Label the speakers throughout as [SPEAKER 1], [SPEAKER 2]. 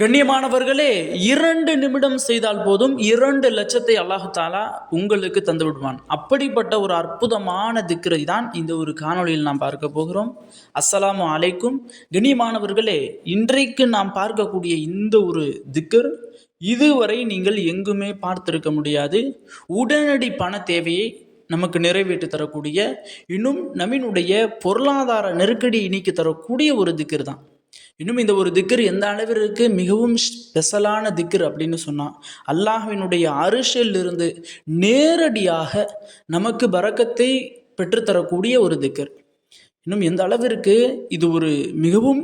[SPEAKER 1] கண்ணியமானவர்களே இரண்டு நிமிடம் செய்தால் போதும் இரண்டு லட்சத்தை அல்லாஹாலா உங்களுக்கு தந்து விடுவான். அப்படிப்பட்ட ஒரு அற்புதமான திக்ரை தான் இந்த ஒரு காணொளியில் நாம் பார்க்க போகிறோம். அஸ்ஸலாமு அலைக்கும். கண்ணியமானவர்களே இன்றைக்கு நாம் பார்க்கக்கூடிய இந்த ஒரு திக்கர் இதுவரை நீங்கள் எங்குமே பார்த்திருக்க முடியாது. உடனடி பண தேவையை நமக்கு நிறைவேற்றி தரக்கூடிய இன்னும் நம்மினுடைய பொருளாதார நெருக்கடி இணைக்கு தரக்கூடிய ஒரு திக்கர் தான். இன்னும் இந்த ஒரு திக்கர் எந்த அளவிற்கு மிகவும் ஸ்பெஷலான திக்கர் அப்படின்னு சொன்னால் அல்லாஹினுடைய அரிசில் இருந்து நேரடியாக நமக்கு பறக்கத்தை பெற்றுத்தரக்கூடிய ஒரு திக்கர். இன்னும் எந்த அளவிற்கு இது ஒரு மிகவும்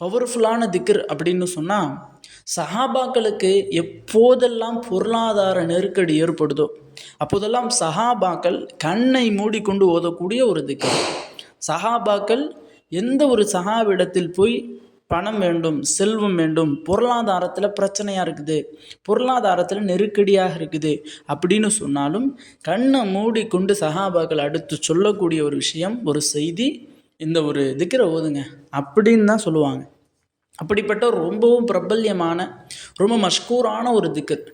[SPEAKER 1] பவர்ஃபுல்லான திக்கர் அப்படின்னு சொன்னால் சஹாபாக்களுக்கு எப்போதெல்லாம் பொருளாதார நெருக்கடி ஏற்படுதோ அப்போதெல்லாம் சஹாபாக்கள் கண்ணை மூடிக்கொண்டு ஓதக்கூடிய ஒரு திக்கர். சஹாபாக்கள் எந்த ஒரு சஹாவிடத்தில் போய் பணம் வேண்டும் செல்வம் வேண்டும் பொருளாதாரத்தில் பிரச்சனையாக இருக்குது. பொருளாதாரத்தில் நெருக்கடியாக இருக்குது. அப்படின்னு சொன்னாலும் கண்ணை மூடிக்கொண்டு சகாபாக்கள் அடுத்து சொல்லக்கூடிய ஒரு விஷயம் ஒரு செய்தி இந்த ஒரு திக்கரை ஓதுங்க. அப்படின்னு தான் சொல்லுவாங்க. அப்படிப்பட்ட ரொம்பவும் பிரபல்யமான ரொம்ப மஷ்கூரான ஒரு திக்கர்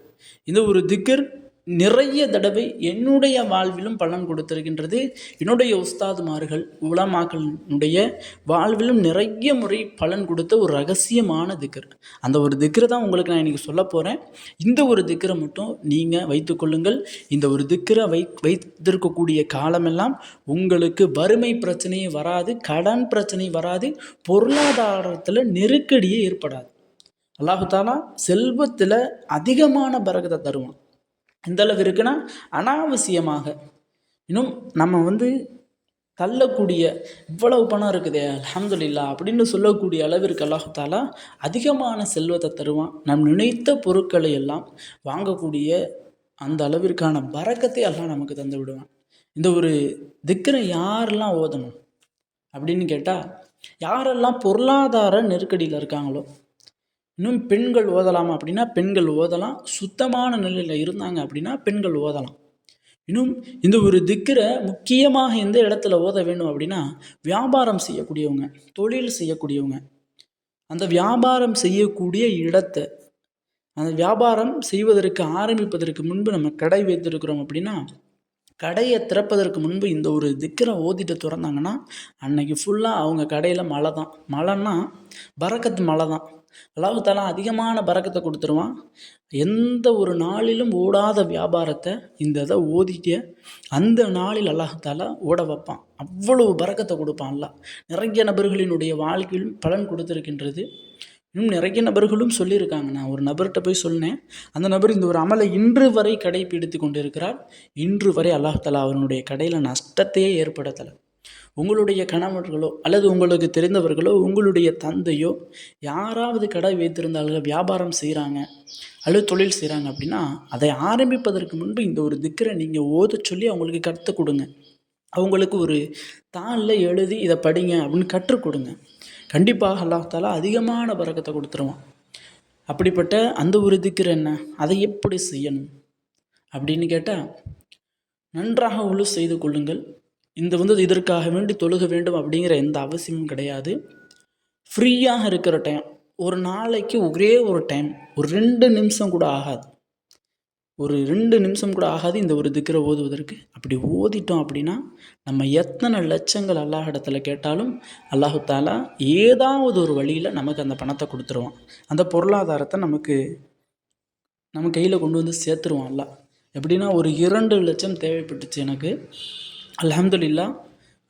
[SPEAKER 1] இந்த ஒரு திக்கர் நிறைய தடவை என்னுடைய வாழ்விலும் பலன் கொடுத்திருக்கின்றது. என்னுடைய உஸ்தாதுமார்கள் உலமாக்களினுடைய வாழ்விலும் நிறைய முறை பலன் கொடுத்த ஒரு ரகசியமான திக்கர் அந்த ஒரு திக்கரை தான் உங்களுக்கு நான் இன்றைக்கி சொல்ல போகிறேன் இந்த ஒரு திக்கரை மட்டும் நீங்கள் வைத்துக்கொள்ளுங்கள் இந்த ஒரு திக்கரை வை வைத்திருக்கக்கூடிய காலமெல்லாம் உங்களுக்கு வறுமை பிரச்சனையும் வராது கடன் பிரச்சனை வராது பொருளாதாரத்தில் நெருக்கடியே ஏற்படாது. அல்லாஹு தாலா செல்வத்தில் அதிகமான பரகத்தை தருவான். எந்த இருக்குன்னா அனாவசியமாக. இன்னும் நம்ம வந்து தள்ளக்கூடிய இவ்வளவு பணம் இருக்குதே அலமதுல்லா அப்படின்னு சொல்லக்கூடிய அளவிற்கு அல்லாஹாலா அதிகமான செல்வத்தை தருவான். நம் நினைத்த பொருட்களை எல்லாம் வாங்கக்கூடிய அந்த அளவிற்கான பறக்கத்தை எல்லாம் நமக்கு தந்து விடுவான். இந்த ஒரு திக்கரை யாரெல்லாம் ஓதணும் அப்படின்னு கேட்டால் யாரெல்லாம் பொருளாதார நெருக்கடியில் இருக்காங்களோ இன்னும் பெண்கள் ஓதலாமா அப்படின்னா பெண்கள் ஓதலாம். சுத்தமான நிலையில் இருந்தாங்க அப்படின்னா பெண்கள் ஓதலாம். இன்னும் இந்த ஒரு திக்கரை முக்கியமாக எந்த இடத்துல ஓத வேண்டும் அப்படின்னா வியாபாரம் செய்யக்கூடியவங்க தொழில் செய்யக்கூடியவங்க. அந்த வியாபாரம் செய்யக்கூடிய இடத்தை அந்த வியாபாரம் செய்வதற்கு ஆரம்பிப்பதற்கு முன்பு நம்ம கடை வைத்திருக்கிறோம் அப்படின்னா கடையை திறப்பதற்கு முன்பு இந்த ஒரு திக்கரை ஓதிட்டு திறந்தாங்கன்னா அன்னைக்கு ஃபுல்லாக அவங்க கடையில் மழை தான். மழைன்னா பறக்கத்து மழை தான். அல்லாஹாலா அதிகமான பறக்கத்தை கொடுத்துருவான். எந்த ஒரு நாளிலும் ஓடாத வியாபாரத்தை இந்த இதை ஓதிட்டு அந்த நாளில் அல்லாஹாலா ஓட வைப்பான். அவ்வளவு பறக்கத்தை கொடுப்பான் அல்லாஹ். நிறைய நபர்களினுடைய வாழ்க்கையிலும் பலன் கொடுத்துருக்கின்றது. இன்னும் நிறைய நபர்களும் சொல்லியிருக்காங்க. நான் ஒரு நபர்கிட்ட போய் சொன்னேன். அந்த நபர் இந்த ஒரு அமலை இன்று வரை கடைபிடித்து கொண்டிருக்கிறார். இன்று வரை அல்லாஹாலா அவனுடைய கடையில் நஷ்டத்தையே ஏற்படுத்தலை. உங்களுடைய கணவர்களோ அல்லது உங்களுக்கு தெரிந்தவர்களோ உங்களுடைய தந்தையோ யாராவது கடை வைத்திருந்தாலும் வியாபாரம் செய்கிறாங்க அல்லது தொழில் செய்கிறாங்க அப்படின்னா அதை ஆரம்பிப்பதற்கு முன்பு இந்த ஒரு திக்கரை நீங்கள் ஓத சொல்லி அவங்களுக்கு கற்றுக் கொடுங்க. அவங்களுக்கு ஒரு தாளில் எழுதி இதை படிங்க அப்படின்னு கற்றுக் கொடுங்க. கண்டிப்பாக அல்லாஹாலா அதிகமான பறக்கத்தை கொடுத்துருவான். அப்படிப்பட்ட அந்த ஒரு திக்கர் என்ன? அதை எப்படி செய்யணும்? அப்படின்னு கேட்டால் நன்றாக உழு செய்து கொள்ளுங்கள். இந்த வந்து இதற்காக வேண்டி தொழுக வேண்டும் அப்படிங்கிற எந்த அவசியமும் கிடையாது. ஃப்ரீயாக இருக்கிற டைம் ஒரு நாளைக்கு ஒரே ஒரு டைம் ஒரு ரெண்டு நிமிஷம் கூட ஆகாது. ஒரு ரெண்டு நிமிஷம் கூட ஆகாது இந்த ஒரு திக்கரை ஓதுவதற்கு. அப்படி ஓதிட்டோம் அப்படின்னா நம்ம எத்தனை லட்சங்கள் அல்லாஹ் இடத்துல கேட்டாலும் அல்லாஹு தாலா ஏதாவது ஒரு வழியில் நமக்கு அந்த பணத்தை கொடுத்துருவான். அந்த பொருளாதாரத்தை நமக்கு நம்ம கையில் கொண்டு வந்து சேர்த்துருவான் அல்லாஹ். எப்படின்னா ஒரு இரண்டு லட்சம் தேவைப்பட்டுச்சு எனக்கு. அலமதுல்லா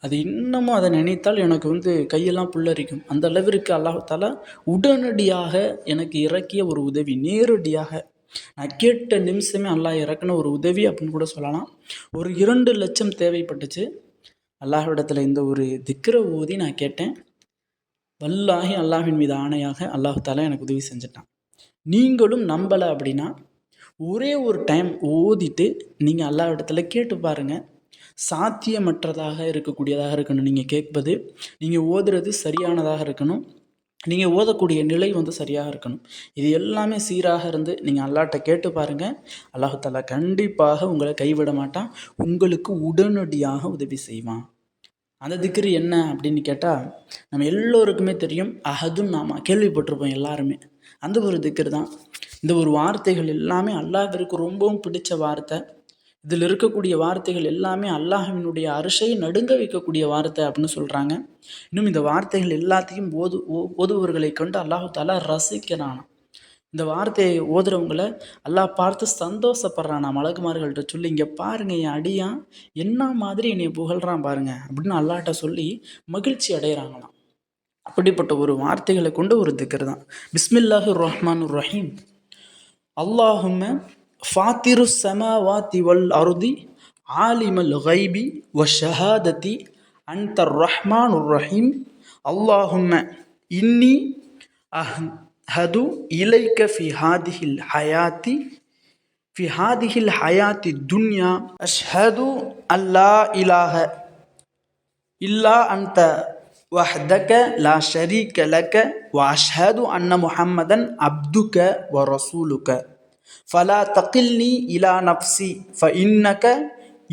[SPEAKER 1] அது இன்னமும் அதை நினைத்தால் எனக்கு வந்து கையெல்லாம் புல்லரிக்கும். அந்த அளவிற்கு அல்லாஹால உடனடியாக எனக்கு இறக்கிய ஒரு உதவி நேரடியாக நான் கேட்ட நிமிஷமே அல்லாஹ் இறக்குன ஒரு உதவி அப்படின்னு கூட சொல்லலாம். ஒரு இரண்டு லட்சம் தேவைப்பட்டுச்சு. அல்லாஹ்விடத்தில் இந்த ஒரு திக்கிர ஊதி நான் கேட்டேன். வல்லாகி அல்லாஹின் மீது ஆணையாக அல்லாஹால எனக்கு உதவி செஞ்சுட்டான். நீங்களும் நம்பலை அப்படின்னா ஒரே ஒரு டைம் ஓதிட்டு நீங்கள் அல்லாஹ்விடத்தில் கேட்டு பாருங்கள் சாத்தியமற்றதாக இருக்கக்கூடியதாக இருக்கணும். நீங்கள் கேட்பது நீங்கள் ஓதுறது சரியானதாக இருக்கணும். நீங்கள் ஓதக்கூடிய நிலை வந்து சரியாக இருக்கணும். இது எல்லாமே சீராக இருந்து நீங்கள் அல்லாட்ட கேட்டு பாருங்கள் அல்லாஹாலா கண்டிப்பாக உங்களை கைவிட மாட்டான். உங்களுக்கு உடனடியாக உதவி செய்வான். அந்த திக்ரு என்ன அப்படின்னு கேட்டால் நம்ம எல்லோருக்குமே தெரியும் அஹதும் நாம கேள்விப்பட்டிருப்போம் எல்லாருமே. அந்த ஒரு திக்ரு தான். இந்த ஒரு வார்த்தைகள் எல்லாமே அல்லாஹிற்கு ரொம்பவும் பிடிச்ச வார்த்தை. இதில் இருக்கக்கூடிய வார்த்தைகள் எல்லாமே அல்லாஹினுடைய அரிசை நடுங்க வைக்கக்கூடிய வார்த்தை அப்படின்னு சொல்கிறாங்க இன்னும் இந்த வார்த்தைகள் எல்லாத்தையும் ஓது ஓ- ஓதுபவர்களை கண்டு அல்லாஹு தாலா ரசிக்கிறானாம். இந்த வார்த்தையை ஓதுறவங்கள அல்லாஹ் பார்த்து சந்தோஷப்படுறான். மலகுமார்கள்ட்ட சொல்லி இங்கே பாருங்க என் அடியான் என்ன மாதிரி என்னை புகழ்கிறான் பாருங்க அப்படின்னு அல்லாஹ்ட்ட சொல்லி மகிழ்ச்சி அடைகிறாங்களாம். அப்படிப்பட்ட ஒரு வார்த்தைகளை கொண்டு ஒரு திக்கர் தான். பிஸ்மில்லாஹு ரஹ்மான் ரஹீம். அல்லாஹும்ம فاطر السماوات والأرض عالم الغيب والشهادة أنت الرحمن الرحيم. اللهم إني أهد إليك في هذه الحياة في هذه الحياة الدنيا أشهد أن لا إله إلا أنت وحدك لا شريك لك وأشهد أن محمدا عبدك ورسولك. فلا تقلني إلى نفسي فإنك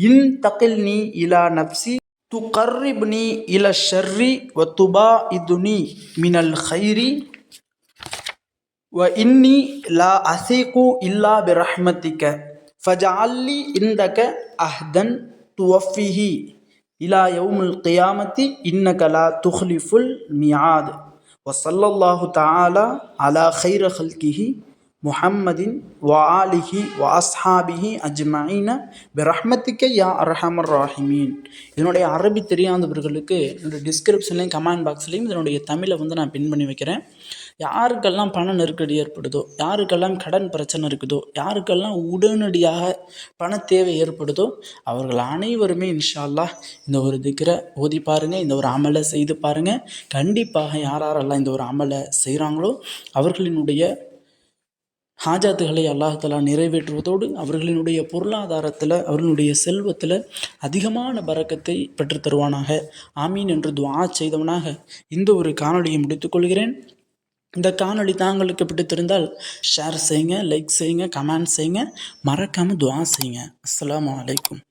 [SPEAKER 1] إن تقلني إلى نفسي تقربني إلى الشر وتباعدني من الخير وإني لا أثق إلا برحمتك. فاجعل لي عندك عهدا توفيه. إلى يوم القيامة إنك لا تخلف الميعاد. وصلى الله تعالى على خير خلقه. முஹம்மதின் வாலிஹி வாஸ்ஹாபிஹி அஜ்மீன பிரஹ்மத்திக்க யா அரஹமர் ராஹிமீன். இதனுடைய அரபி தெரியாதவர்களுக்கு என்னுடைய டிஸ்கிரிப்ஷன்லையும் கமெண்ட் பாக்ஸ்லேயும் இதனுடைய தமிழை வந்து நான் பின் பண்ணி வைக்கிறேன். யாருக்கெல்லாம் பண நெருக்கடி ஏற்படுதோ யாருக்கெல்லாம் கடன் பிரச்சனை இருக்குதோ யாருக்கெல்லாம் உடனடியாக பண தேவை ஏற்படுதோ அவர்கள் அனைவருமே இன்ஷால்லா இந்த ஒரு திக்கரை ஓதி பாருங்கள் இந்த ஒரு அமலை செய்து பாருங்கள் கண்டிப்பாக யாரெல்லாம் இந்த ஒரு அமலை செய்கிறாங்களோ அவர்களினுடைய ஹாஜாத்துகளை அல்லாஹலா நிறைவேற்றுவதோடு அவர்களினுடைய பொருளாதாரத்தில் அவர்களுடைய செல்வத்தில் அதிகமான பறக்கத்தை பெற்று தருவானாக. ஆமீன் என்று துவா செய்தவனாக இந்த ஒரு காணொளியை முடித்துக்கொள்கிறேன் இந்த காணொளி தாங்களுக்கு பிடித்திருந்தால் ஷேர் செய்யுங்க லைக் செய்யுங்க கமெண்ட் செய்யுங்க. மறக்காமல் துவா செய்யுங்க. அஸ்லாம் வலைக்கம்